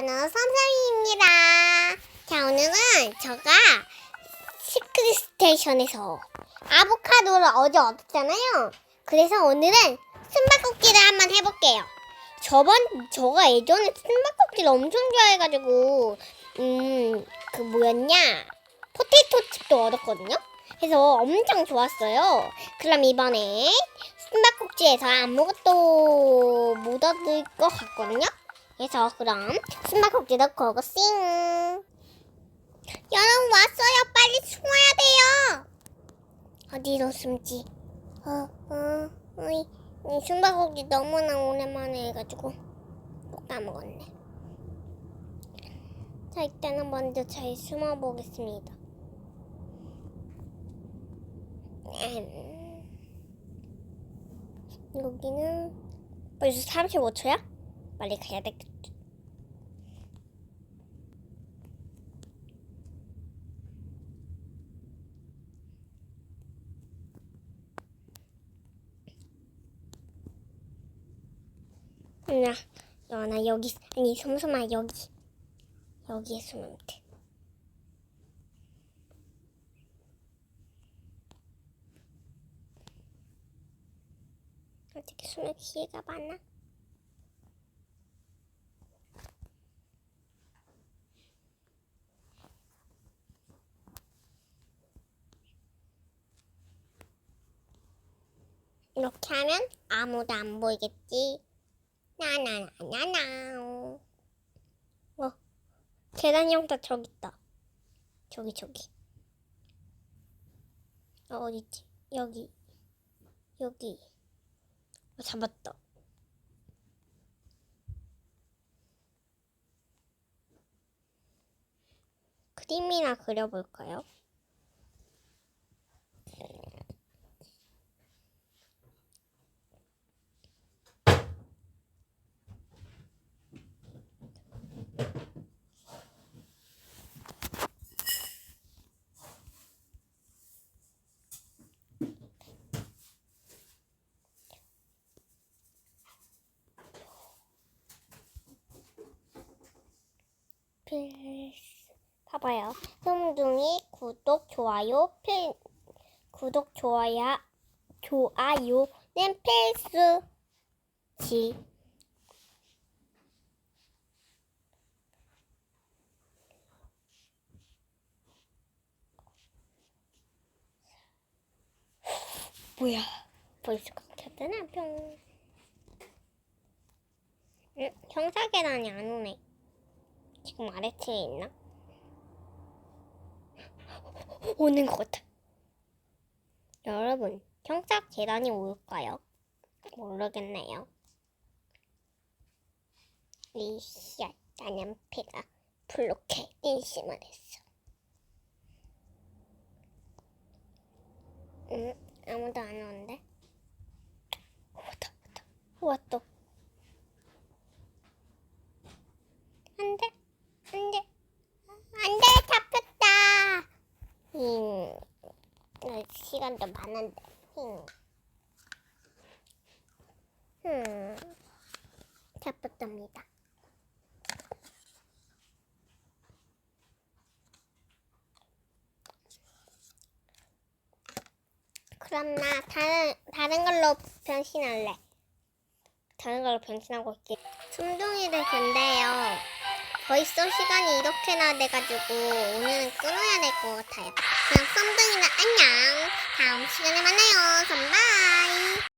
저는 선생님입니다. 자, 오늘은 제가 시크릿 스테이션에서 아보카도를 어제 얻었잖아요. 그래서 오늘은 숨바꼭질을 한번 해볼게요. 저번, 저가 예전에 숨바꼭질 엄청 좋아해가지고, 음, 그 뭐였냐? 포테이토 칩도 얻었거든요? 그래서 엄청 좋았어요. 그럼 이번에 숨바꼭질에서 아무것도 못 얻을 것 같거든요? 그래서 그럼 숨바꼭질 넣고 오고 싱 여러분 왔어요. 빨리 숨어야 돼요. 어디로 숨지? 어, 어, 어이, 이 숨바꼭질 너무나 오랜만에 해가지고 또 까먹었네. 자 일단은 먼저 잘 숨어보겠습니다. 음, 여기는 벌써 35초야? 빨리 가야 되겠다. 나, 너, 나 여기, 아니, 숨숨아, 여기. 여기에 숨으면 돼. 어떻게 숨을 기회가 많아? 이렇게 하면 아무도 안 보이겠지. 나나나나나. 어, 계단 형사 저기 있다. 저기 저기. 어, 어딨지? 여기. 여기. 어, 잡았다. 그림이나 그려볼까요? 필수. 봐봐요. 뚱뚱이 구독, 좋아요, 필, 구독, 좋아요, 좋아요는 필수지. 뭐야? 벌써 끊겼잖아, 뿅. 응? 형사 계단이 안 오네. 지금 아래층에 있나? 오는 것 같아. 여러분, 형사 계단이 올까요? 모르겠네요. 나는 패가 블록해 인심을 했어. 응, 아무도 안 오는데? 왔다, 왔다, 왔다. 안 돼, 안 돼, 안 돼, 잡혔다. 힝, 어, 시간도 많은데, 힝. 음, 잡혔답니다. 그럼 나 다른 다른 걸로 변신할래. 다른 걸로 변신하고 있게. 숨둥이를 근데요. 벌써 시간이 이렇게나 돼가지고 오늘은 끊어야 될 것 같아요. 그럼 썸둥이는 안녕. 다음 시간에 만나요. 선바.